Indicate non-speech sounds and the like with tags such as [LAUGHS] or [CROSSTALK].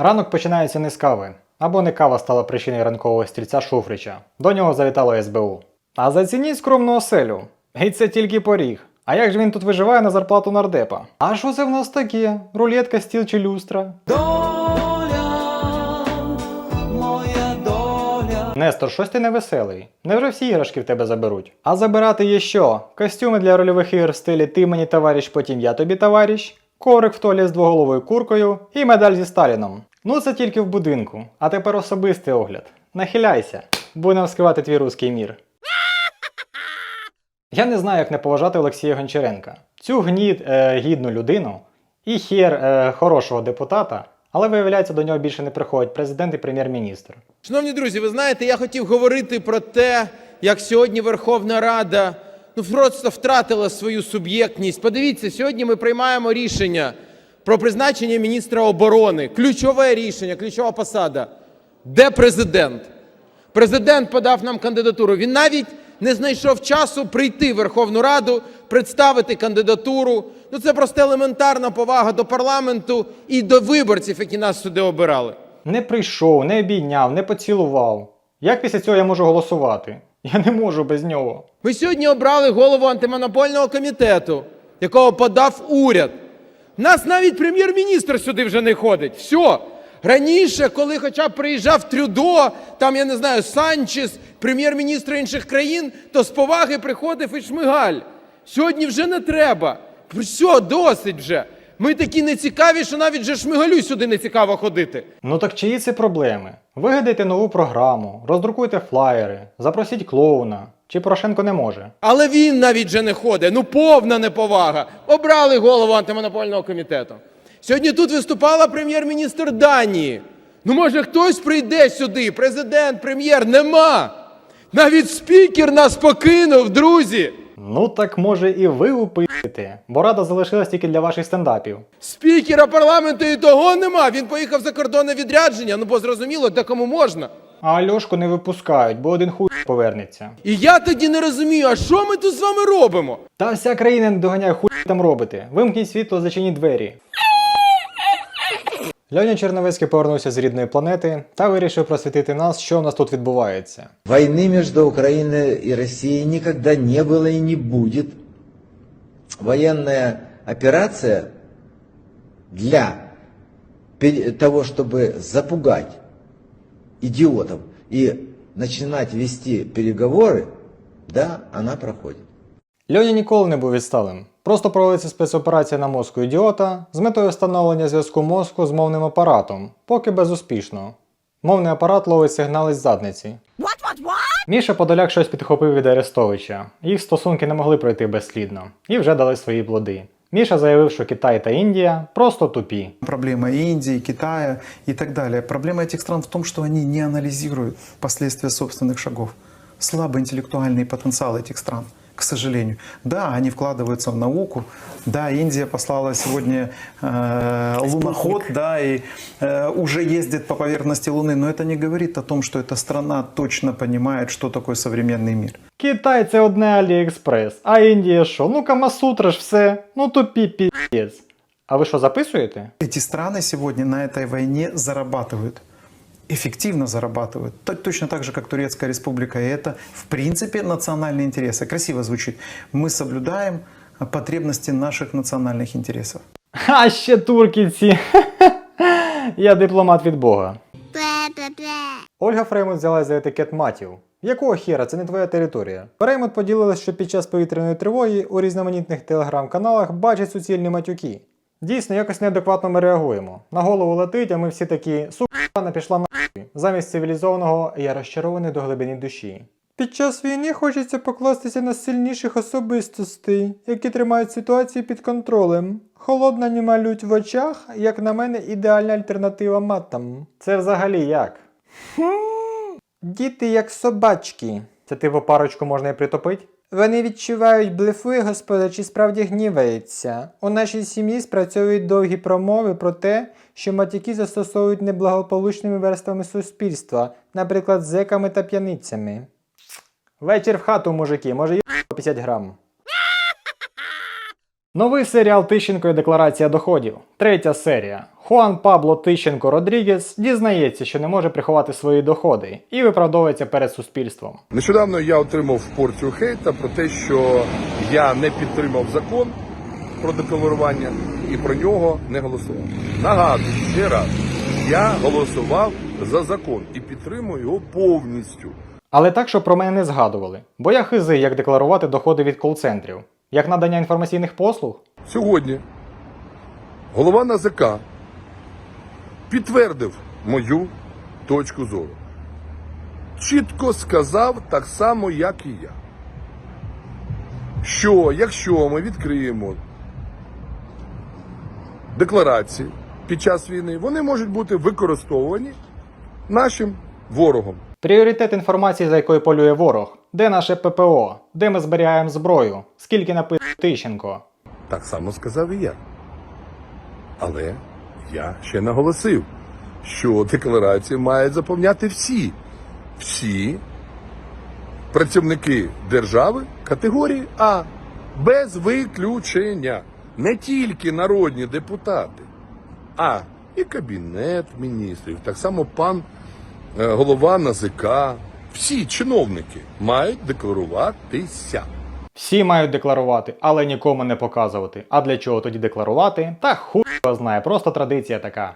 Ранок починається не з кави. Або не кава стала причиною ранкового стільця Шуфрича. До нього завітало СБУ. А зацініть скромну оселю. І це тільки поріг. А як же він тут виживає на зарплату нардепа? А що це в нас таке? Рулетка, стіл чи люстра? Доля, моя доля. Нестор, щось ти невеселий. Невже всі іграшки в тебе заберуть? А забирати є що? Костюми для рольових ігор в стилі ти мені товариш, потім я тобі товариш, коврик в туалет з двоголовою куркою і медаль зі Сталіном. Ну це тільки в будинку. А тепер особистий огляд. Нахиляйся, будемо вскривати твій руський мір. Я не знаю, як не поважати Олексія Гончаренка. Цю гнід е, гідну людину і хер е, хорошого депутата, але виявляється, до нього більше не приходять президент і прем'єр-міністр. Шановні друзі, ви знаєте, я хотів говорити про те, як сьогодні Верховна Рада ну просто втратила свою суб'єктність. Подивіться, сьогодні ми приймаємо рішення про призначення міністра оборони. Ключове рішення, ключова посада. Де президент? Президент подав нам кандидатуру. Він навіть не знайшов часу прийти в Верховну Раду, представити кандидатуру. Ну це просто елементарна повага до парламенту і до виборців, які нас сюди обирали. Не прийшов, не обійняв, не поцілував. Як після цього я можу голосувати? Я не можу без нього. Ми сьогодні обрали голову антимонопольного комітету, якого подав уряд. Нас навіть прем'єр-міністр сюди вже не ходить. Все. Раніше, коли хоча б приїжджав Трюдо, там я не знаю, Санчес, прем'єр-міністр інших країн, то з поваги приходив і Шмигаль. Сьогодні вже не треба. Все, досить вже. Ми такі нецікаві, що навіть же Шмигалю сюди не цікаво ходити. Ну так чиї це проблеми? Вигадайте нову програму, роздрукуйте флаєри, запросіть клоуна. Чи Порошенко не може? Але він навіть вже не ходить. Ну повна неповага. Обрали голову антимонопольного комітету. Сьогодні тут виступала прем'єр-міністр Данії. Ну, може, хтось прийде сюди, президент, прем'єр, нема. Навіть спікер нас покинув, друзі. Ну так може і ви уписите, бо рада залишилась тільки для ваших стендапів. Спікера парламенту і того нема. Він поїхав за кордонне відрядження. Ну, бо зрозуміло, де кому можна А Альошку не випускають, бо один хуй повернеться. І я тоді не розумію, а що ми тут з вами робимо? Та вся країна не доганяє хуй там робите. Вимкніть світло, зачиніть двері. Льоня Черновецький повернувся з рідної планети та вирішив просвітити нас, що в нас тут відбувається. Войны между Украиной и Россией никогда не было и не будет. Военная операция для пе- того, чтобы запугать идиотов и начинать вести переговоры, да, она проходит. Льоня ніколи не був відсталим. Просто проводиться спецоперація на мозку ідіота з метою встановлення зв'язку мозку з мовним апаратом, поки безуспішно. Мовний апарат ловить сигнали з задниці. Міша Подоляк щось підхопив від Арестовича. Їх стосунки не могли пройти безслідно і вже дали свої плоди. Міша заявив, що Китай та Індія просто тупі. Проблема Индии, Китая и так далее. Проблема этих стран в том, что они не анализируют последствия собственных шагов. Слабый интеллектуальный потенциал этих стран, к сожалению. Да, они вкладываются в науку. Да, Индия послала сегодня э, луноход, да, и э, уже ездит по поверхности Луны. Но это не говорит о том, что эта страна точно понимает, что такое современный мир. Китай це одне Аліекспрес, а Індія що? Ну Камасутра ж все. Ну тупі піздець. А ви що записуєте? Эти страны сегодня на этой войне зарабатывают. Эффективно зарабатывают. Т- Точно так же, как Турецкая республика. И это, в принципе, национальные интересы. Красиво звучит. Мы соблюдаем а, потребности наших национальных интересов. А ще турки ці. [LAUGHS] Я дипломат від Бога. Ольга Фреймут взялась за етикет матів. Якого хера, це не твоя територія. Фреймут поділилась, що під час повітряної тривоги у різноманітних телеграм-каналах бачать суцільні матюки. Дійсно, якось неадекватно ми реагуємо. На голову летить, а ми всі такі сука не пішла нахуй. Замість цивілізованого я розчарований до глибини душі. Під час війни хочеться покластися на сильніших особистостей, які тримають ситуацію під контролем. Холодна німа лють в очах, як на мене, ідеальна альтернатива матам. Це взагалі як? Діти як собачки. Це типу парочку можна і притопити? Вони відчувають блефує господа, чи справді гнівається. У нашій сім'ї спрацьовують довгі промови про те, що матюки застосовують неблагополучними верствами суспільства, наприклад, зеками та п'яницями. Вечір в хату, мужики, може й по 50 грам. Новий серіал Тищенко і декларація доходів. Третя серія. Хуан Пабло Тищенко Родрігес дізнається, що не може приховати свої доходи і виправдовується перед суспільством. Нещодавно я отримав порцію хейта про те, що я не підтримав закон про декларування і про нього не голосував. Нагадую ще раз, я голосував за закон і підтримую його повністю. Але так, щоб про мене не згадували, бо я хизи, як декларувати доходи від кол-центрів, як надання інформаційних послуг. Сьогодні голова НАЗК підтвердив мою точку зору. Чітко сказав так само, як і я. Що якщо ми відкриємо декларації під час війни, вони можуть бути використовувані нашим ворогом. Пріоритет інформації, за якою полює ворог, де наше ППО, де ми зберігаємо зброю, скільки написано Тищенко. Так само сказав і я. Але я ще наголосив, що декларацію мають заповняти всі, всі працівники держави категорії А, без виключення. Не тільки народні депутати, а і Кабінет міністрів, так само пан е, голова НАЗК, всі чиновники мають декларуватися. Всі мають декларувати, але нікому не показувати. А для чого тоді декларувати? Та хуй знає, просто традиція така.